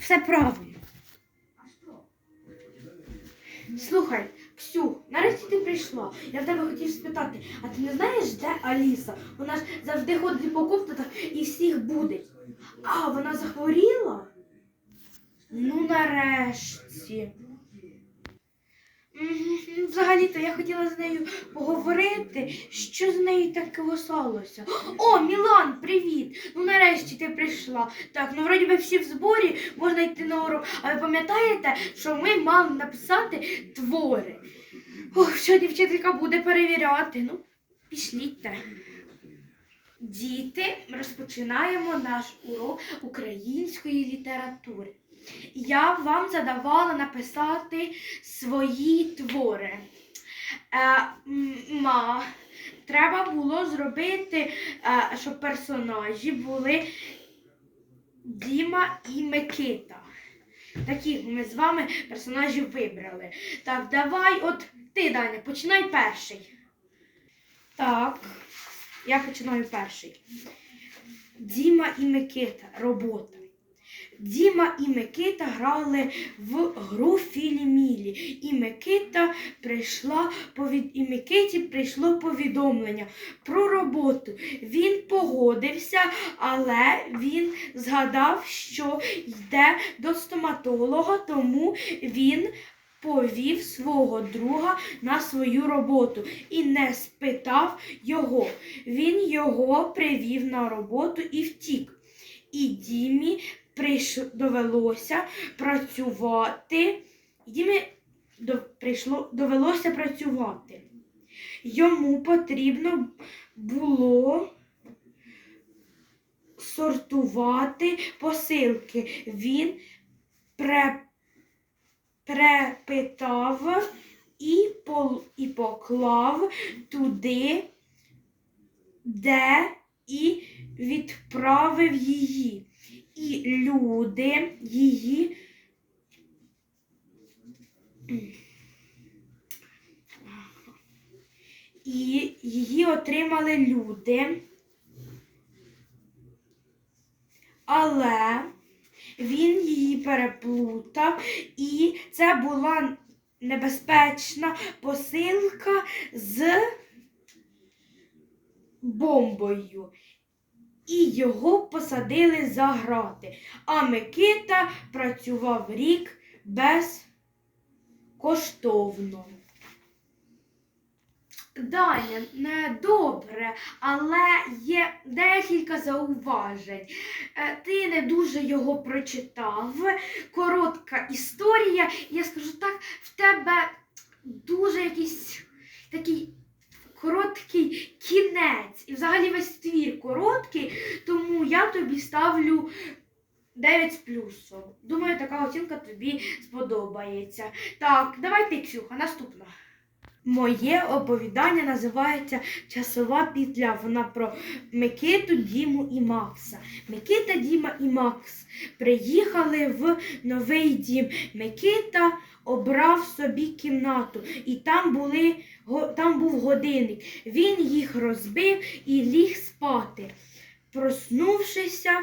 все правильно. Слухай, Ксю, нарешті ти прийшла. Я в тебе хотів спитати, а ти не знаєш, де Аліса? Вона ж завжди ходить по комнатах і всіх буде. А, вона захворіла? Ну, нарешті. Взагалі-то я хотіла з нею поговорити, що з нею такого сталося. О, Мілан, привіт! Ну нарешті ти прийшла. Так, ну вроді би всі в зборі, можна йти на урок. А ви пам'ятаєте, що ми мали написати твори? Ох, сьогодні вчителька буде перевіряти. Ну, пішліть. Діти, розпочинаємо наш урок української літератури. Я вам задавала написати свої твори. Е, ма, треба було зробити, е, щоб персонажі були Діма і Микита. Таких ми з вами персонажів вибрали. Так, давай, от ти, Даня, починай перший. Так, я починаю перший. Діма і Микита. Робота. Діма і Микита грали в гру Філі-Мілі. І Микита прийшла повід... і Микиті прийшло повідомлення про роботу. Він погодився, але він згадав, що йде до стоматолога, тому він повів свого друга на свою роботу і не спитав його. Він його привів на роботу і втік. І Дімі. Довелося працювати. Дімі прийшло... довелося працювати. Йому потрібно було сортувати посилки. Він пре... препитав і, пол... і поклав туди, де і відправив її. І люди її. І її отримали люди. Але він її переплутав, і це була небезпечна посилка з бомбою. І його посадили за грати. А Микита працював рік безкоштовно. Не добре, але є декілька зауважень. Е, Ти не дуже його прочитав. Коротка історія. Я скажу так, в тебе дуже якийсь такий короткий кінець. І взагалі весь твір короткий, тому я тобі ставлю 9 з плюсом. Думаю, така оцінка тобі сподобається. Так, давай ти, Ксюха, наступна. Моє оповідання називається Часова пітля. Вона про Микиту, Діму і Макса. Микита, Діма і Макс приїхали в новий дім. Микита обрав собі кімнату, і там, були, там був годинник. Він їх розбив і ліг спати. Проснувшися,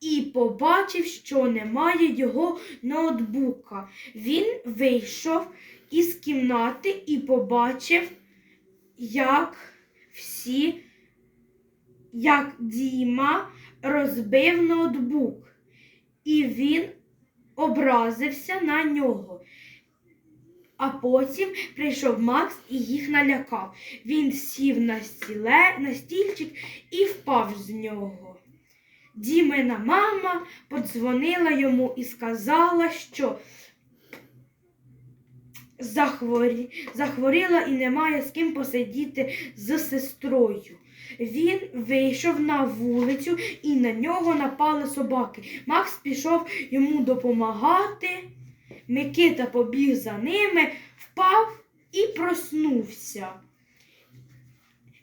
і побачив, що немає його ноутбука. Він вийшов із кімнати і побачив, як всі, як Діма розбив ноутбук, і він образився на нього. А потім прийшов Макс і їх налякав. Він сів на, стіле, на стільчик і впав з нього. Дімина мама подзвонила йому і сказала, що захворі... захворіла і немає з ким посидіти з сестрою. Він вийшов на вулицю і на нього напали собаки. Макс пішов йому допомагати. Микита побіг за ними, впав і проснувся.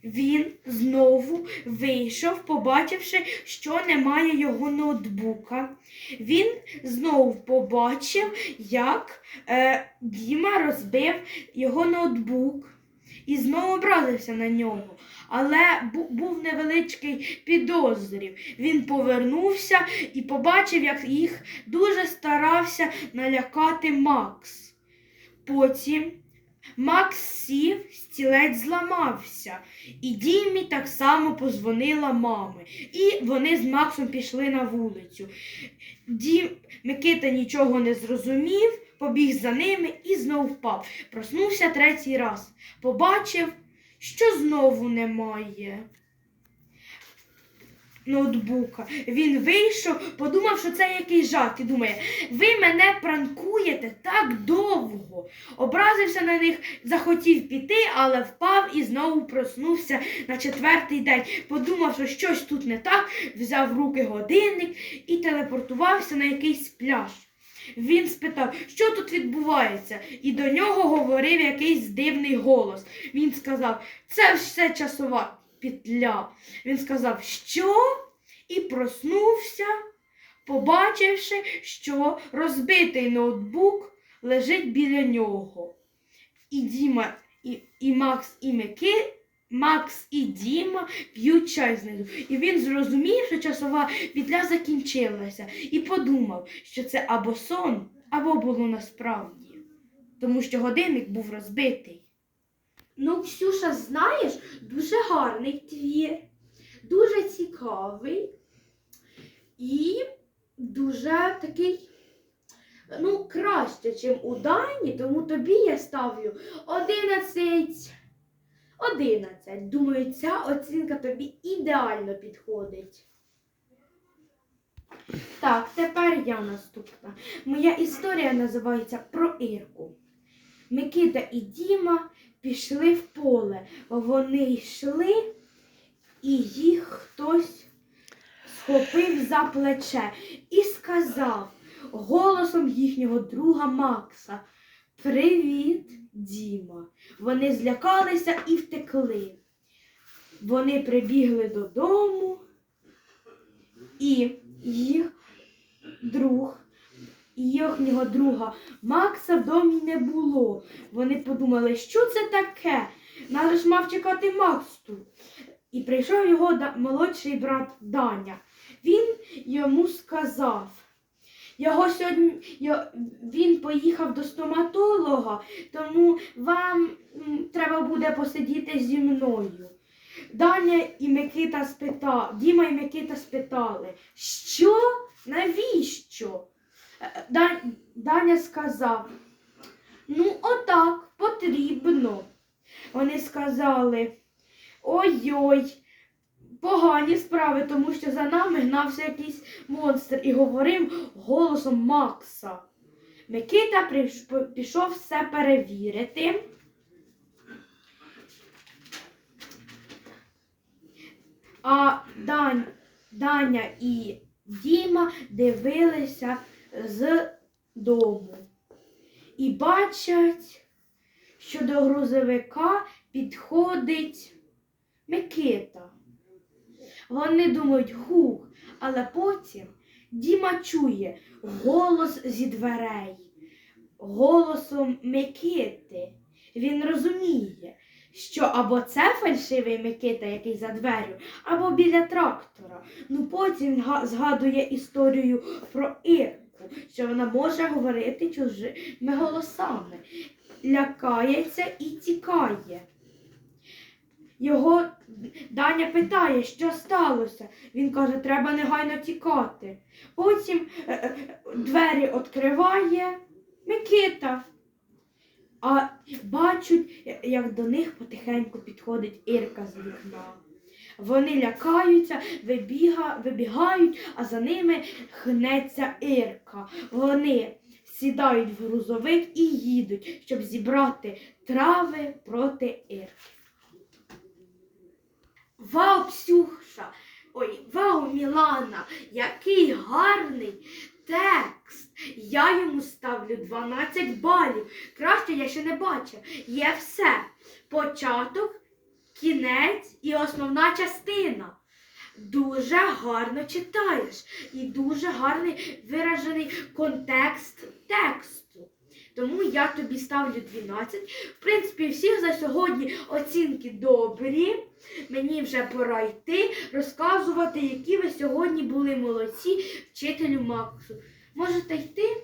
Він знову вийшов, побачивши, що немає його ноутбука. Він знову побачив, як е, Діма розбив його ноутбук. і знову образився на нього. Але був невеличкий підозрів. Він повернувся і побачив, як їх дуже старався налякати Макс. Потім Макс сів, стілець зламався, і Дімі так само позвонила мами. І вони з Максом пішли на вулицю. Дім... Микита нічого не зрозумів, побіг за ними і знов впав. Проснувся третій раз. Побачив, що знову немає ноутбука. Він вийшов, подумав, що це якийсь жарт, і думає, ви мене пранкуєте так довго. Образився на них, захотів піти, але впав і знову проснувся на четвертий день. Подумав, що щось тут не так, взяв в руки годинник і телепортувався на якийсь пляж. Він спитав, що тут відбувається, і до нього говорив якийсь дивний голос. Він сказав, це все часова петля. Він сказав, що? І проснувся, побачивши, що розбитий ноутбук лежить біля нього. І Діма, і, і Макс, і Мики, Макс і Діма п'ють чай знизу. І він зрозумів, що часова петля закінчилася, і подумав, що це або сон, або було насправді, тому що годинник був розбитий. Ну, Ксюша, знаєш, дуже гарний твір, дуже цікавий і дуже такий, ну, краще, ніж у Дані, тому тобі я ставлю 11. 11. Думаю, ця оцінка тобі ідеально підходить. Так, тепер я наступна. Моя історія називається Про Ірку. Микита і Діма пішли в поле. Вони йшли, і їх хтось схопив за плече і сказав голосом їхнього друга Макса: Привіт, Діма. Вони злякалися і втекли. Вони прибігли додому, і їх друг, їхнього друга Макса в домі не було. Вони подумали, що це таке? Нас ж мав чекати Макс тут. І прийшов його молодший брат Даня. Він йому сказав. Його сьогодні він поїхав до стоматолога, тому вам треба буде посидіти зі мною. Даня і Микита спитав, Діма і Микита спитали, що? Навіщо? Даня сказав, ну отак, потрібно. Вони сказали, ой-ой, погані справи, тому що за нами гнався якийсь монстр і говорив голосом Макса. Микита пішов все перевірити. А Дань, Даня і Діма дивилися з дому і бачать, що до грузовика підходить Микита. Вони думають хух, але потім Діма чує голос зі дверей, голосом Микити. Він розуміє, що або це фальшивий Микита, який за дверю, або біля трактора. Ну потім га- згадує історію про Ірку, що вона може говорити чужими голосами, лякається і тікає. Його Даня питає, що сталося. Він каже, треба негайно тікати. Потім е, е, двері відкриває Микита. А бачать, е, як до них потихеньку підходить Ірка з вікна. Вони лякаються, вибіга, вибігають, а за ними хнеться Ірка. Вони сідають в грузовик і їдуть, щоб зібрати трави проти Ірки. Вау, Ксюша! Ой, вау, Мілана! Який гарний текст! Я йому ставлю 12 балів. Краще я ще не бачив. Є все. Початок, кінець основна частина. Дуже гарно читаєш і дуже гарний виражений контекст тексту. Тому я тобі ставлю 12. В принципі, всіх за сьогодні оцінки добрі. Мені вже пора йти розказувати, які ви сьогодні були молодці вчителю Максу. Можете йти?